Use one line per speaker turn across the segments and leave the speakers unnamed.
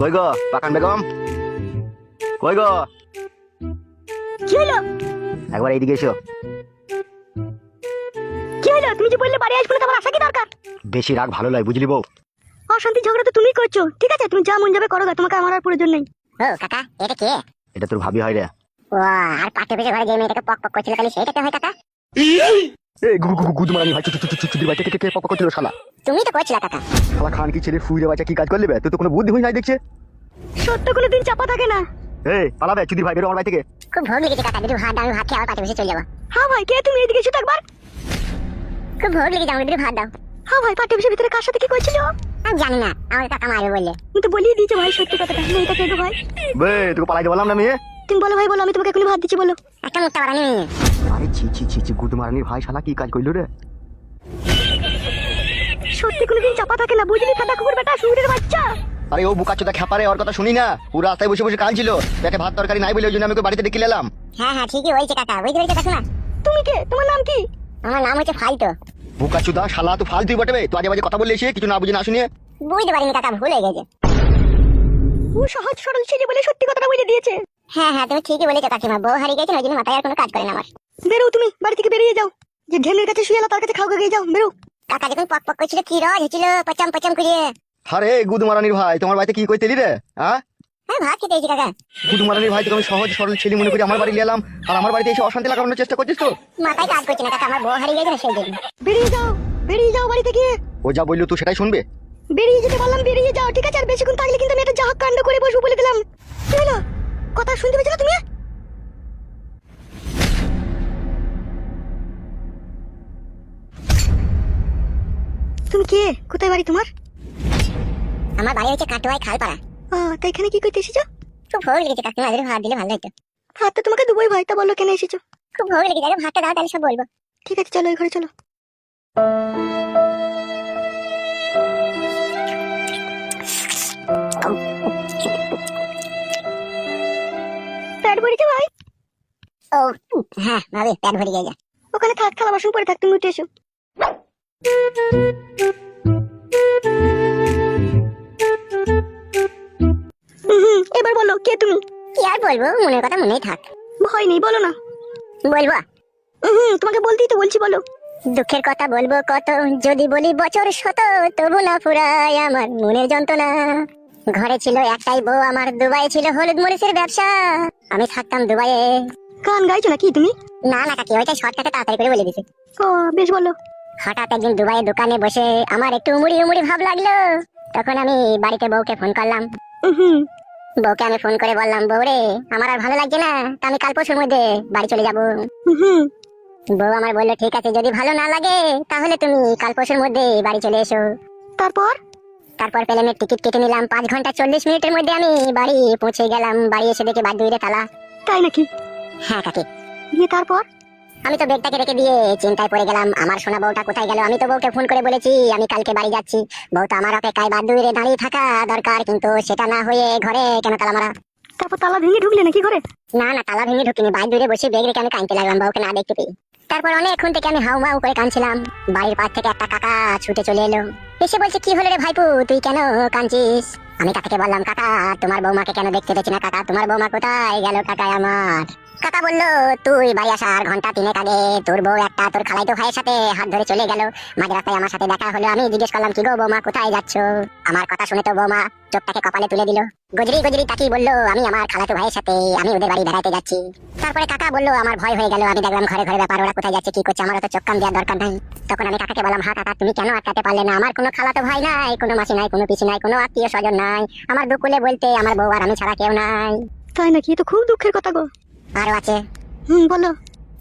কই গো? পাকান বেগম? কই গো?
কি হলো?
একবার এইদিকে এসো।
কি হলো? তুমি যে বললে বাড়ি আসবে না তোমার আসা কি দরকার?
বেশি রাগ ভালো নয় বুঝলি বউ?
অশান্তি ঝগড়া তো তুমি করছ। ঠিক আছে তুমি যা মন যাবে করো তোমাকে আমার আর প্রয়োজন নেই।
ও কাকা এটা কে?
এটা তোর ভাবি হয় রে।
ও আর পাঠে পিছনে ঘরে যে মেয়েটাকে পক পক করছিল খালি সেইটাকে হয় কাকা?
এই গু গু গুদ মারানি ভাই চুচুর বাচ্চা কে কে পক করছিল শালা
তুমি তো করছিল কাকা
শালা খান কি ছেলে ফুইরে বাচ্চা কি কাজ করলি বে তুই তো কোনো বুদ্ধি হই নাই দেখছে
সত্য দিন চাপা থাকে না
এই পালাবে চুদির ভাই বেরো আমার বাড়ি থেকে
খুব ভোগ লেগেছে কাকা যদি ভাত দাও ভাত খেয়ে আবার পাঠে বসে চলে যাব
হ্যাঁ ভাই কে তুমি এদিকে এসো একবার
খুব ভোগ লেগেছে আমাকে যদি ভাত দাও
হ্যাঁ ভাই পাঠ্য বিষয়ের ভিতরে কার সাথে কি করছিল
আমি জানি না আমার কাকা মারবে
তুমি তো বলিয়ে দিয়েছ ভাই সত্যি কথাটা কেঁদো ভাই
বে তোকে পালাইতে বললাম না মেয়ে
তুমি বলো ভাই বলো আমি তোমাকে এখনই ভাত দিচ্ছি বলো
একটা মুখটা বাড়ানি মেয়ে
আরে ছি ছি ছি ছি মারানির ভাই শালা কি কাজ করল রে?
সত্যি কোনোদিন চাপা থাকে না বুঝলি ফাটা কুকুর বেটা বাচ্চা।
আরে ও বুকা চোদা খেপারে ওর কথা শুনি না। পুরো রাস্তায় বসে বসে কাঁদছিল। পেটে ভাত তরকারি নাই বলে ওই জন্য আমি ওকে বাড়িতে ডেকে এলাম
হ্যাঁ হ্যাঁ ঠিকই হয়েছে কাকা বুঝতে পেরেছ
তুমি কে? তোমার নাম কি?
আমার নাম হচ্ছে ফালতো।
বুকা চোদা শালা তো ফালতুই বটে। বে তো আজে বাজে কথা বললে এসে কিছু না বুঝে না শুনিয়ে।
বুঝতে পারিনি কাকা ভুল হয়ে গেছে।
ও সহজ সরল ছেলে বলে সত্যি কথাটা বলে দিয়েছে।
হ্যাঁ হ্যাঁ তুমি ঠিকই বলেছ কাকিমা বউ হারিয়ে গেছে না ওই জন্য মাথায় আর কোনো কাজ করে না আমার।
বেরো তুমি বাড়ি থেকে বেরিয়ে যাও। যে ঢেলের কাছে শুয়ে তার কাছে খাও গিয়ে যাও বেরো।
কাকা যখন পক পক করছিল কি রজ হয়েছিল পচাম পচাম করে
আরে গুদ মারানির ভাই তোমার বাড়িতে কি করতে এলি রে হ্যাঁ
হ্যাঁ ভাত খেতে এসেছি কাকা।
গুদ মারানির ভাই তোকে আমি সহজ সরল ছেলে মনে করি আমার বাড়ি নিয়ে এলাম আর আমার বাড়িতে এসে অশান্তি লাগানোর চেষ্টা করছিস তো?
মাথায় কাজ করছে না কাকা আমার বউ হারিয়ে গেছে সেই জন্য।
বেরিয়ে যাও বেরিয়ে যাও বাড়ি থেকে
ও যা বলল তুই সেটাই শুনবে?
বেরিয়ে যেতে বললাম বেরিয়ে যাও ঠিক আছে? আর বেশিক্ষণ থাকলে কিন্তু আমি একটা জাহাজ কাণ্ড করে বসবো বলে দিলাম। কি হলো? কথা শুনতে পেয়েছ না তুমি? তুমি কে? কোথায় বাড়ি তোমার?
আমার বাড়ি হচ্ছে কাটোয়ায় খালপাড়া।
ও তা এখানে কি করতে এসেছ?
খুব ভোগ লেগেছে কাকিমা যদি ভাত দিলে ভালো হতো
ভাত তো তোমাকে দুবোই ভাই তা বলল কেন এসেছ?
খুব ভোগ লেগেছে আগে ভাতটা দাও তাহলে সব বলব।
ঠিক আছে চলো ওই ঘরে চলো। পেট ভরেছে ভাই।
ও হ্যাঁ ভাবি পেট ভরে গেছে
ওখানে থাক থালা বাসন পরে থাক তুমি উঠে এসো। এবার বলো কে তুমি?
কি আর বলব? মনের কথা মনেই থাক।
ভয় নেই বলো না।
বলব?
হুম, তোমাকে বলতেই তো বলছি বলো।
দুঃখের কথা বলব কত যদি বলি বছর শত তবু না ফুরায় আমার মনের যন্ত্রণা। ঘরে ছিল একটাই বউ আমার দুবাই ছিল হলুদ মরিচের ব্যবসা। আমি থাকতাম দুবাইয়ে।
গান গাইছো নাকি তুমি?
না না কাকি ওইটা শর্টকাটে তাড়াতাড়ি করে বলে দিছি।
ও বেশ বলো।
হঠাৎ একদিন দুবাইয়ের দোকানে বসে আমার একটু উমুড়ি উমুড়ি ভাব লাগল। তখন আমি বাড়িতে বউকে ফোন করলাম। বউকে আমি ফোন করে বললাম বউ রে আমার আর ভালো লাগছে না তা আমি কাল পরশুর মধ্যে বাড়ি চলে যাব। বউ আমার বলল ঠিক আছে যদি ভালো না লাগে তাহলে তুমি কাল পরশুর মধ্যে বাড়ি চলে এসো।
তারপর?
তারপর প্লেনের টিকিট কেটে নিলাম। পাঁচ ঘণ্টা চল্লিশ মিনিটের মধ্যে আমি বাড়ি পৌঁছে গেলাম। বাড়ি এসে দেখি বাদ দুইরে তালা।
তাই নাকি?
হ্যাঁ কাকি।
দিয়ে তারপর?
আমি তো ব্যাগটাকে রেখে দিয়ে চিন্তায় পড়ে গেলাম। আমার সোনা বউটা কোথায় গেল? আমি তো বউকে ফোন করে বলেছি আমি কালকে বাড়ি যাচ্ছি। বউ তো আমার অপেক্ষায় বাদ দুইরে দাঁড়িয়ে থাকা দরকার কিন্তু সেটা না হয়ে ঘরে কেন তালা মারা
তারপর তালা ভেঙে ঢুকলে নাকি ঘরে?
না না তালা ভেঙে ঢুকিনি। বাইর দূরে বসে বেগ রেখে আমি কাঁদতে লাগলাম বউকে না দেখতে পেয়ে। তারপর অনেকক্ষণ থেকে আমি হাউ মাউ করে কাঁদছিলাম। বাড়ির পাশ থেকে একটা কাকা ছুটে চলে এলো। এসে বলছে কি হলো রে ভাইপু? তুই কেন কাঁদছিস? আমি কাকাকে বললাম, কাকা, তোমার বৌমাকে কেন দেখতে পেয়েছি না? কাকা, তোমার বৌমা কোথায় গেল কাকা আমার? কাকা বলল, তুই বাড়ি আসার ঘণ্টা তিনেক আগে তোর বউ একটা তোর খালাইতো ভাইয়ের সাথে হাত ধরে চলে গেল। মাঝ রাস্তায় আমার সাথে দেখা হলো। আমি জিজ্ঞেস করলাম, কি গো বৌমা, কোথায় যাচ্ছ? আমার কথা শুনে তো বৌমা চোখটাকে কপালে তুলে দিল। গজরি গজরি তাকিয়ে বলল, আমি আমার খালাতো ভাইয়ের সাথে, আমি ওদের বাড়ি বেড়াতে যাচ্ছি। তারপরে কাকা বলল, আমার ভয় হয়ে গেল। আমি দেখলাম ঘরে ঘরে ব্যাপার, ওরা কোথায় যাচ্ছে, কি করছে, আমার তো চোখ কান দেওয়ার দরকার নাই। তখন আমি কাকাকে বললাম, হা, কাকা, তুমি কেন আটকাতে পারলে না? আমার কোনো খালাতো ভাই নাই, কোনো মাসি নাই, কোনো পিসি নাই, কোনো আত্মীয় স্বজন নাই। আমার দুকুলে বলতে আমার বউ আর আমি ছাড়া কেউ নাই।
তাই নাকি? তো খুব দুঃখের কথা গো।
আরও আছে।
হুম বলো।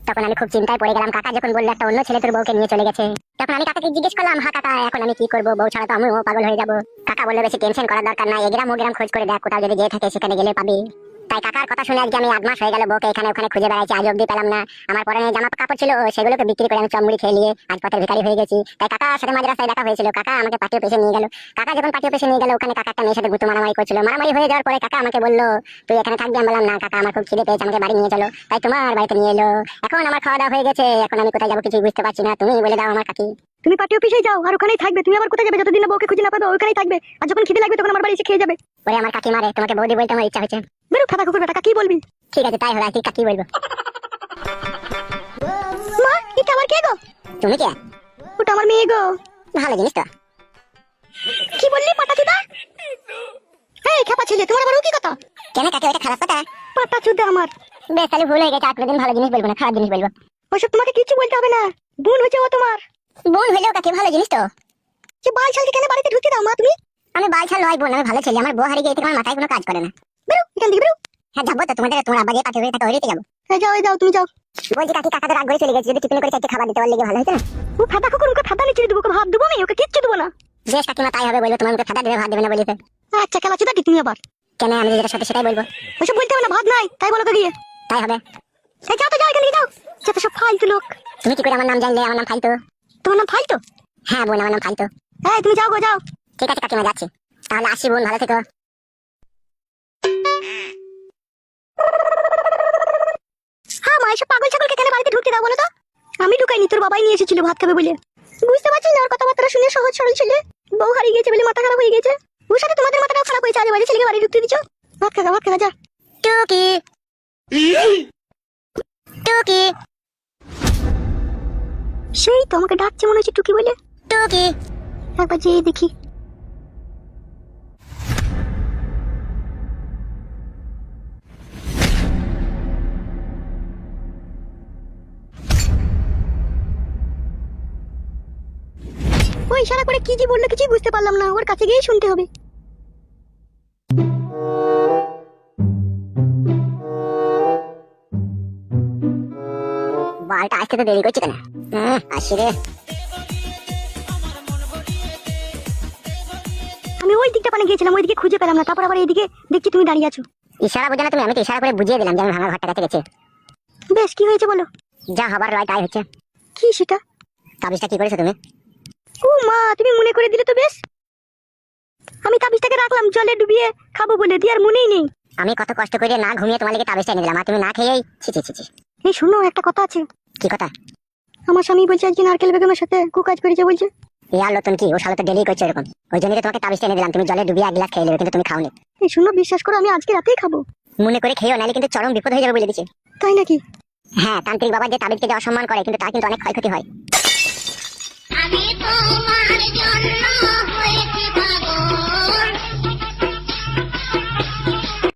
তখন আমি খুব চিন্তায় পড়ে গেলাম কাকা যখন বলল একটা অন্য ছেলে তোর বউকে নিয়ে চলে গেছে। তখন আমি কাকাকে জিজ্ঞেস করলাম হা কাকা এখন আমি কি করব? বউ ছাড়া তো আমিও পাগল হয়ে যাব। কাকা বলল বেশি টেনশন করার দরকার নাই। এগ্রাম ওগ্রাম খোঁজ করে দেখ কোথাও যদি যেয়ে থাকে সেখানে গেলে পাবি। তাই কাকার কথা শুনে আজকে আমি আট মাস হয়ে গেল বউকে এখানে ওখানে খুঁজে বেড়াইছি আজ অব্দি পেলাম না। আমার পরে জামা কাপড় ছিল সেগুলোকে বিক্রি করে আমি চমড়ি খেয়ে নিয়ে আজ পথের ভিখারি হয়ে গেছি। তাই কাকার সাথে মাঝ রাস্তায় দেখা হয়েছিল। কাকা আমাকে পাঠিয়ে পেছে নিয়ে গেল। কাকা যখন পাঠিয়ে পেছে নিয়ে গেল ওখানে কাকা একটা মেয়ের সাথে গুতু মারামারি করছিল। মারামারি হয়ে যাওয়ার পরে কাকা আমাকে বলল তুই এখানে থাকবি? আমি বললাম না কাকা আমার খুব খিদে পেয়েছে আমাকে বাড়ি নিয়ে চলো। তাই তোমার বাড়িতে নিয়ে এলো। এখন আমার খাওয়া দাওয়া হয়ে গেছে। এখন আমি কোথায় যাব কিছুই বুঝতে পারছি না। তুমি বলে দাও আমার কাকি।
তুমি পার্টি অফিসে যাও আর ওখানেই থাকবে। তুমি আবার কোথায় যাবে? যতদিন না বউকে খুঁজে না পাবে ওখানেই থাকবে। আর যখন খিদে লাগবে তখন আমার বাড়ি এসে খেয়ে যাবে।
ওরে আমার কাকিমারে তোমাকে বৌদি বলতে আমার ইচ্ছা হচ্ছে
বেরো কুকুর বেটা কি বলবি?
ঠিক আছে তাই কাকি বলব?
মা এটা আমার কে গো?
তুমি কে?
ওটা আমার মেয়ে গো।
ভালো জিনিস তো।
কি বললি পাটা চুদা? এই খেপা ছেলে তোমার ও কি কথা?
কেন কাকি খারাপ কথা?
পাটা চুদা আমার।
বেশ তাহলে ভুল হয়ে গেছে আর দিন ভালো জিনিস বলব না খারাপ জিনিস বলব।
ওসব তোমাকে কিছু বলতে হবে না। বোন হচ্ছে ও তোমার।
বোন হইলেও কাকি ভালো জিনিস তো?
যে বাল শালকে কেন বাড়িতে ঢুকতে দাও মা তুমি?
আমি বালছাল নয় বোন আমি ভালো ছেলে। আমার বউ হারিয়ে গিয়ে আমার মাথায় কোনো কাজ করে না।
বেরো এখান থেকে বেরো।
হ্যাঁ যাব তো তোমাদের তোমার আব্বা যে পাঠিয়ে থাকে ওইতে যাব।
এই যাও যাও তুমি যাও।
বলছি কাকি কাকাদের রাগ করে চলে গেছে যদি টিফিন করে চাইতে খাবার দিতে পারলে ভালো হতো না?
ও ফাটা কুকুর ওকে ফাটা নিচে দেবো ওকে ভাত দেবো আমি ওকে কিচ্ছু দেবো না।
বেশ কাকিমা তাই হবে বলব তোমার মুখে ফাটা দেবে ভাত দেবে না বলিতে।
আচ্ছা খেলা চুদা তুমি আবার।
কেন আমি যেটা সাথে সেটাই বলব।
ওসব বলতে হবে না ভাত নাই তাই বলো তো গিয়ে।
তাই হবে।
এই যাও তো যাও এখান থেকে যাও। যত সব ফালতু লোক।
তুমি কি করে আমার নাম জানলে আমার নাম ফালতু?
তোমার নাম ফালতু?
হ্যাঁ বোন আমার নাম ফালতু।
এই তুমি যাও গো যাও।
ঠিক আছে কাকিমা যাচ্ছি। তাহলে আসি বোন ভালো থেকো।
হ্যাঁ মা এসব পাগল ছাগলকে কেন বাড়িতে ঢুকতে দাও বলো তো? আমি ঢুকাইনি তোর বাবাই নিয়ে এসেছিল ভাত খাবে বলে। বুঝতে পারছিস না ওর কথাবার্তা শুনে সহজ সরল ছেলে। বউ হারিয়ে গেছে বলে মাথা খারাপ হয়ে গেছে। ওর সাথে তোমাদের মাথাটাও খারাপ হয়েছে আজ বাড়ি ছেলেকে বাড়ি ঢুকতে দিচ্ছ ভাত খাগা ভাত খাগা যা।
টুকি। টুকি।
সেই তো আমাকে ডাকছে মনে হচ্ছে টুকি বলে।
টুকি।
একবার যেয়ে দেখি। ইশারা করে কি বলল কিছুই বুঝতে পারলাম না। ওর কাছে গিয়েই শুনতে হবে।
বালটা আসতে তো দেরি করছে কেন? আসি রে।
আমি ওই দিকটা পানে গিয়েছিলাম ওইদিকে খুঁজে পেলাম না। তারপর আবার এইদিকে দেখছি তুমি দাঁড়িয়ে আছো।
ইশারা বোঝো না তুমি আমি তো ইশারা করে বুঝিয়ে দিলাম যে আমি ভাঙা ঘরটা কাছে গেছে।
বেশ কি হয়েছে বলো?
যা হবার রয় তাই হচ্ছে।
কি সেটা?
তাবিজটা কি করেছ তুমি?
ও মা তুমি মনে করে দিলে তো বেশ। আমি তাবিজটাকে রাখলাম জলে ডুবিয়ে খাব বলে দিয়ে আর মনেই নেই।
আমি কত কষ্ট করে না ঘুমিয়ে তোমার লেগে তাবিজটা এনে দিলাম আর তুমি না খেয়েই ছি ছি ছি ছি।
এই শোনো একটা কথা আছে।
কি কথা?
আমার স্বামী বলছে আজকে নারকেল বেগমের সাথে কু কাজ করেছে বলছে।
ইয়ার নতুন কি ও শালা তো ডেলি করছে এরকম ওই জন্য তোমাকে তাবিজটা এনে দিলাম তুমি জলে ডুবিয়ে এক গ্লাস খেয়ে নেবে কিন্তু তুমি খাওনি।
এই শোনো বিশ্বাস করো আমি আজকে রাতেই খাব।
মনে করে খেয়েও নাহলে কিন্তু চরম বিপদ হয়ে যাবে বলে দিচ্ছে।
তাই নাকি?
হ্যাঁ তান্ত্রিক বাবা যে তাবিজকে যে অসম্মান করে কিন্তু তার কিন্তু অনেক ক্ষয়ক্ষতি হয়।
আমি তোমার জন্য